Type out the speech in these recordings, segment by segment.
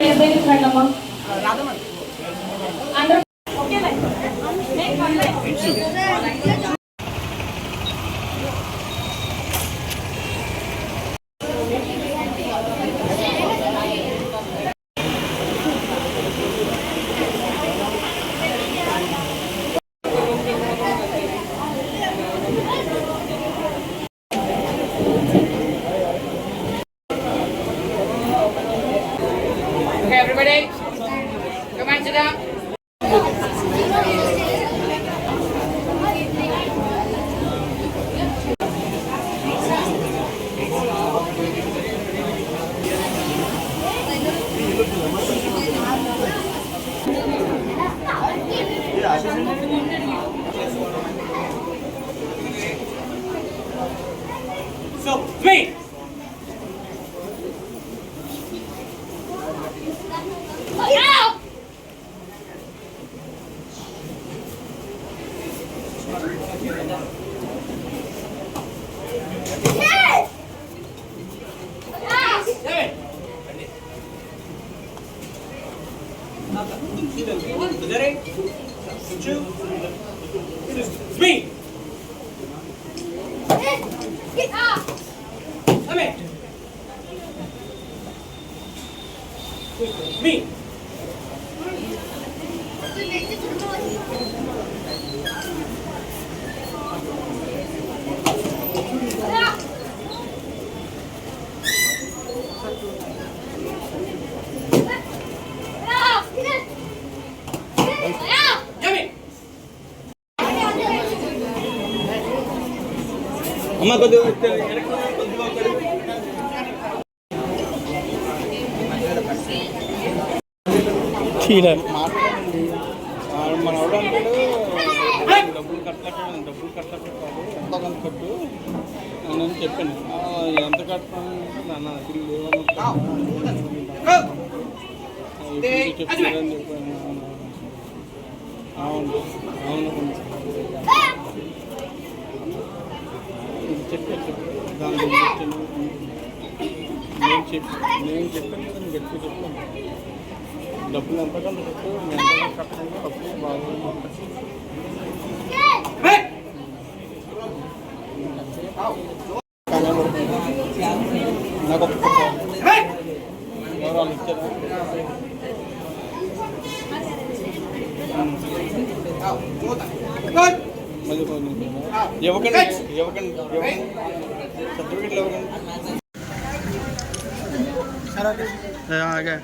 Mug So, three. Seven the Jew, it is me. Get up! Come here. Me. అమ్మ. ఆ, మన డబ్బులు కట్టలేదు డబ్బులు కట్టలేదు కాదు ఎంత కొంత కట్టు అని అని చెప్పాను ఆ, ఎంత కట్టాను నాన్న లేవన్నా చెప్పారని చెప్పాను అవును అవును కొంచెం చెప్పాను చెప్పాను దాని గురించి నేను చెప్పి నేను చెప్పాను కదా నేను గట్టిగా చెప్పాను డబ్బులు ఎంత కొంత కట్టు మీ ఎంత కట్టకుండా డబ్బులు బాగుంది Hey. నాకు ఒక Hey. ఎవరు వాళ్ళు ఇచ్చారు Good. మళ్ళీ పోనీ. ఇవ్వకండి ఇవ్వకండి ఇవ్వకండి సర్టిఫికెట్లు ఇవ్వకండి ఆగే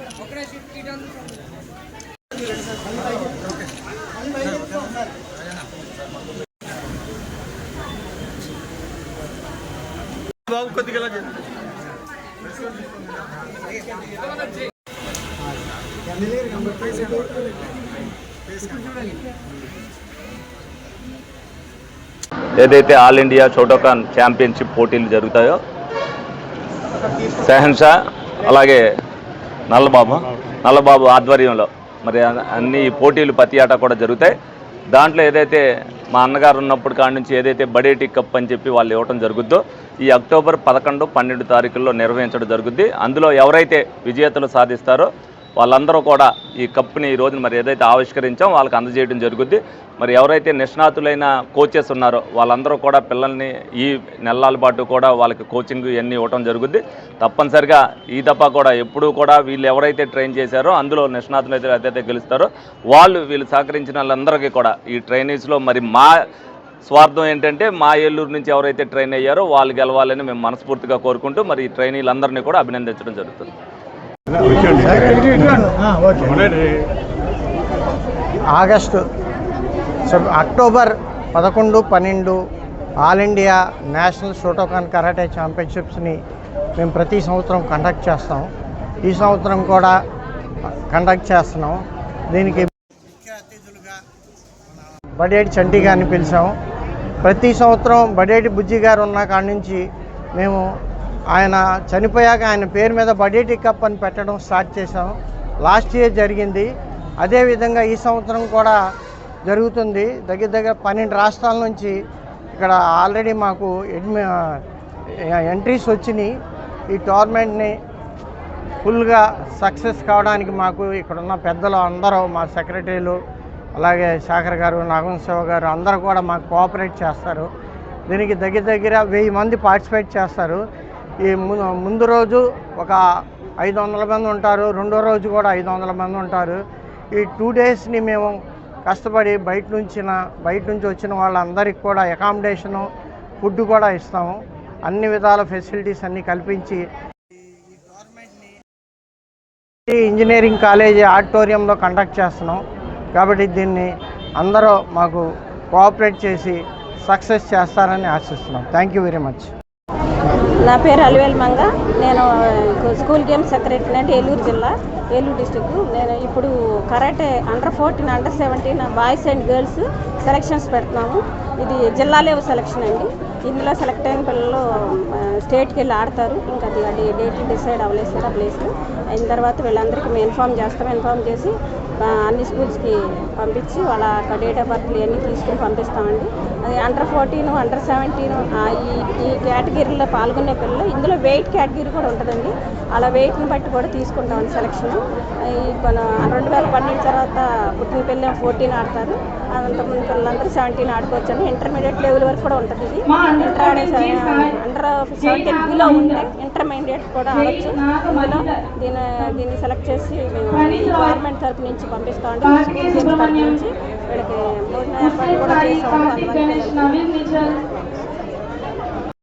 బాబు కొద్దిగా ఇలా చేయండి. ఏదైతే ఆల్ ఇండియా షోటోకాన్ ఛాంపియన్షిప్ పోటీలు జరుగుతాయో సెహన్షా అలాగే నల్లబాబు నల్లబాబు ఆధ్వర్యంలో మరి అన్ని పోటీలు ప్రతి ఆట కూడా జరుగుతాయి. దాంట్లో ఏదైతే మా అన్నగారు ఉన్నప్పుడు కాడి నుంచి ఏదైతే బడేటి కప్ అని చెప్పి వాళ్ళు ఇవ్వటం జరుగుద్దో ఈ అక్టోబర్ పదకొండు పన్నెండు తారీఖుల్లో నిర్వహించడం జరుగుద్ది. అందులో ఎవరైతే విజేతలు సాధిస్తారో వాళ్ళందరూ కూడా ఈ కప్ని ఈ రోజున మరి ఏదైతే ఆవిష్కరించాం వాళ్ళకి అందజేయడం జరుగుద్ది. మరి ఎవరైతే నిష్ణాతులైన కోచెస్ ఉన్నారో వాళ్ళందరూ కూడా పిల్లల్ని ఈ నెలల పాటు కూడా వాళ్ళకి కోచింగ్ ఇవన్నీ ఇవ్వడం జరుగుద్ది. తప్పనిసరిగా ఈ దఫా కూడా ఎప్పుడూ కూడా వీళ్ళు ఎవరైతే ట్రైన్ చేశారో అందులో నిష్ణాతులు అయితే ఏదైతే గెలుస్తారో వాళ్ళు వీళ్ళు సహకరించిన వాళ్ళందరికీ కూడా ఈ ట్రైనీస్లో మరి మా స్వార్థం ఏంటంటే మా ఏలూరు నుంచి ఎవరైతే ట్రైన్ అయ్యారో వాళ్ళు గెలవాలని మేము మనస్ఫూర్తిగా కోరుకుంటూ మరి ఈ ట్రైనీలందరినీ కూడా అభినందించడం జరుగుతుంది. ఆగస్టు. అక్టోబర్ పదకొండు పన్నెండు all India national Shotokan karate ఛాంపియన్షిప్స్ని మేము ప్రతి సంవత్సరం కండక్ట్ చేస్తాం. ఈ సంవత్సరం కూడా కండక్ట్ చేస్తున్నాం. దీనికి ముఖ్య అతిథులుగా బడేటి చంటి గారిని పిలిచాం. ప్రతి సంవత్సరం బడేటి బుజ్జి గారు ఉన్న కాడి నుంచి మేము ఆయన చనిపోయాక ఆయన పేరు మీద బడేటి కప్ అని పెట్టడం స్టార్ట్ చేశాం. లాస్ట్ ఇయర్ జరిగింది. అదేవిధంగా ఈ సంవత్సరం కూడా జరుగుతుంది. దగ్గర దగ్గర పన్నెండు రాష్ట్రాల నుంచి ఇక్కడ ఆల్రెడీ మాకు అడ్మి ఎంట్రీస్ వచ్చినాయి. ఈ టోర్నమెంట్ని ఫుల్గా సక్సెస్ కావడానికి మాకు ఇక్కడున్న పెద్దలు అందరూ మా సెక్రటరీలు అలాగే శాఖర్ గారు నాగవంశివ గారు అందరూ కూడా మాకు కోఆపరేట్ చేస్తారు. దీనికి దగ్గర దగ్గర వెయ్యి మంది పార్టిసిపేట్ చేస్తారు. ఈ ముందు రోజు ఒక ఐదు వందల మంది ఉంటారు రెండో రోజు కూడా ఐదు వందల మంది ఉంటారు. ఈ టూ డేస్ని మేము కష్టపడి బయట నుంచిన బయట నుంచి వచ్చిన వాళ్ళందరికీ కూడా అకామిడేషను ఫుడ్ కూడా ఇస్తాము. అన్ని విధాల ఫెసిలిటీస్ అన్నీ కల్పించి ఇంజనీరింగ్ కాలేజీ ఆడిటోరియంలో కండక్ట్ చేస్తున్నాం. కాబట్టి దీన్ని అందరూ మాకు కోఆపరేట్ చేసి సక్సెస్ చేస్తారని ఆశిస్తున్నాం. థ్యాంక్ యూ వెరీ మచ్ నా పేరు అలివేల్ మంగ. నేను స్కూల్ గేమ్స్ సెక్రటరీ అంటే ఏలూరు జిల్లా ఏలూరు డిస్టిక్ నేను ఇప్పుడు karate under fourteen under seventeen boys and girls selections పెడుతున్నాము. ఇది జిల్లా లెవెల్ సెలక్షన్ అండి. ఇందులో సెలెక్ట్ అయిన పిల్లలు స్టేట్కి వెళ్ళి ఆడతారు. ఇంకా అది అది డేట్ డిసైడ్ అవ్వలేదు సార్ ఆ ప్లేస్ అయిన తర్వాత వీళ్ళందరికీ మేము ఇన్ఫామ్ చేస్తాం. ఇన్ఫామ్ చేసి అన్ని స్కూల్స్కి పంపించి వాళ్ళ డేట్ ఆఫ్ బర్త్లు ఇవన్నీ తీసుకుని పంపిస్తామండి. అది అండర్ ఫోర్టీన్ అండర్ సెవెంటీన్ ఈ ఈ కేటగిరీలో పాల్గొనే పిల్లలు ఇందులో వెయిట్ కేటగిరీ కూడా ఉంటుందండి. అలా వెయిట్ని బట్టి కూడా తీసుకుంటామండి సెలక్షన్ ఈ మన రెండు వేల పన్నెండు తర్వాత పుట్టిన పిల్లలు ఫోర్టీన్ ఆడతారు. అంతకుముందు పిల్లలందరూ సెవెంటీన్ ఆడుకోవచ్చు అండి ఇంటర్మీడియట్ లెవెల్ వరకు కూడా ఉంటుంది ఇది. ఇంటర్ అండర్ సెవెంటీన్ బిలో ఉంటే ఇంటర్మీడియట్ కూడా ఆడచ్చు ఇందులో దీని దీన్ని సెలెక్ట్ చేసి మేము గవర్నమెంట్ తరపు నుంచి నుంచి వీళ్ళకి భోజన ఏర్పాట్లు కూడా పిల్లలకి